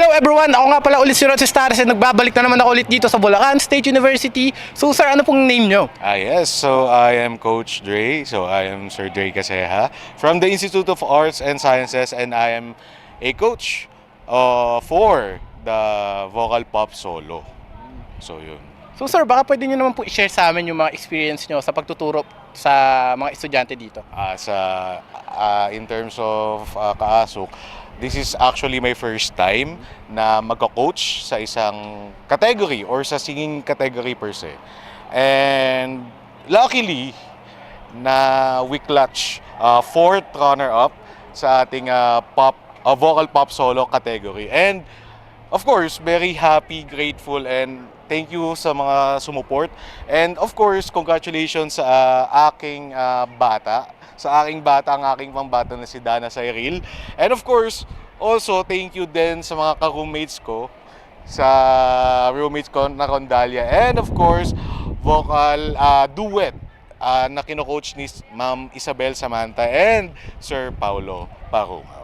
Hello everyone! Ako nga pala ulit si Rod Stares at nagbabalik na naman ako ulit dito sa Bulacan State University. So sir, ano pong name nyo? Ah, yes. So, I am Coach Dre. So, I am Sir Dre Caseja from the Institute of Arts and Sciences and I am a coach uh, for the vocal pop solo. So, yun. So sir, baka pwede nyo naman po i-share sa amin yung mga experience nyo sa pagtuturo sa mga estudyante dito. Ah, sa, ah, in terms of ah, kaasok, this is actually my first time na magka-coach sa isang category or sa singing category per se. And luckily, na we clutch uh, fourth runner-up sa ating ah, pop, ah, vocal pop solo category. And of course, very happy, grateful, and thank you sa mga sumuport. And of course, congratulations sa ah, aking ah, bata, sa aking bata, ang aking pambata na si Dana Cyril. And of course, also thank you din sa mga ka-roommates ko, sa roommates ko na Rondalia. And of course, vocal ah, duet ah, na kino-coach ni Ma'am Isabel Samantha and Sir Paulo Parumao.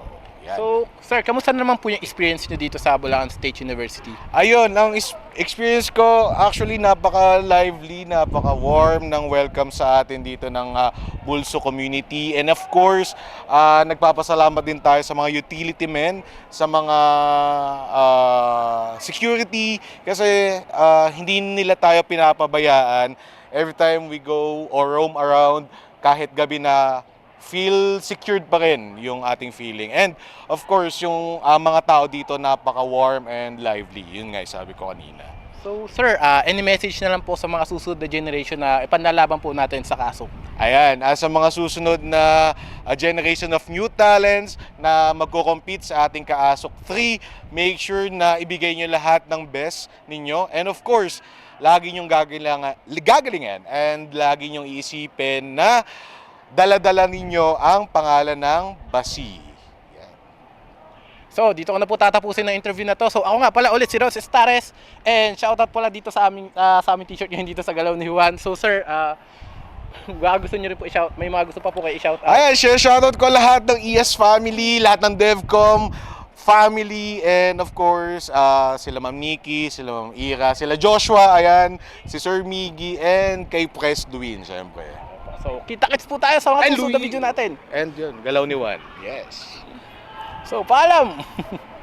Yan. So sir, kamusta naman po yung experience nyo dito sa Bulacan State University? Ayun, ang experience ko actually napaka-lively, napaka-warm ng welcome sa atin dito ng ah, Bulso community. And of course, ah, nagpapasalamat din tayo sa mga utility men, sa mga ah, security kasi ah, hindi nila tayo pinapabayaan every time we go or roam around kahit gabi na feel secured pa rin yung ating feeling. And of course, yung ah, mga tao dito napaka-warm and lively. Yun nga, yung sabi ko kanina. So sir, ah, any message na lang po sa mga susunod na generation na ipanlalaban po natin sa kaso? Ayan, as sa mga susunod na ah, generation of new talents na magko-compete sa ating Kaasok 3, make sure na ibigay nyo lahat ng best ninyo. And of course, lagi nyong gagalingan, gagalingan and lagi nyong iisipin na dala-dala ninyo ang pangalan ng Basi. Yan. So, dito ko na po tatapusin ang interview na to. So, ako nga pala ulit si Rose Estares and shoutout pala dito sa aming ah, sa aming t-shirt yun dito sa Galaw ni Juan. So, sir, baka gusto niyo rin po i-shout, may mga gusto pa po kayo i-shout out. Ayan, share shoutout ko lahat ng ES family, lahat ng DevCom family, and of course, ah, sila Ma'am Nikki, sila Ma'am Ira, sila Joshua, ayan, si Sir Miggy, and kay Pres Duin, syempre. So, kita-kits po tayo sa mga susunod na video natin. And yun, Galaw ni Juan. Yes. So, paalam!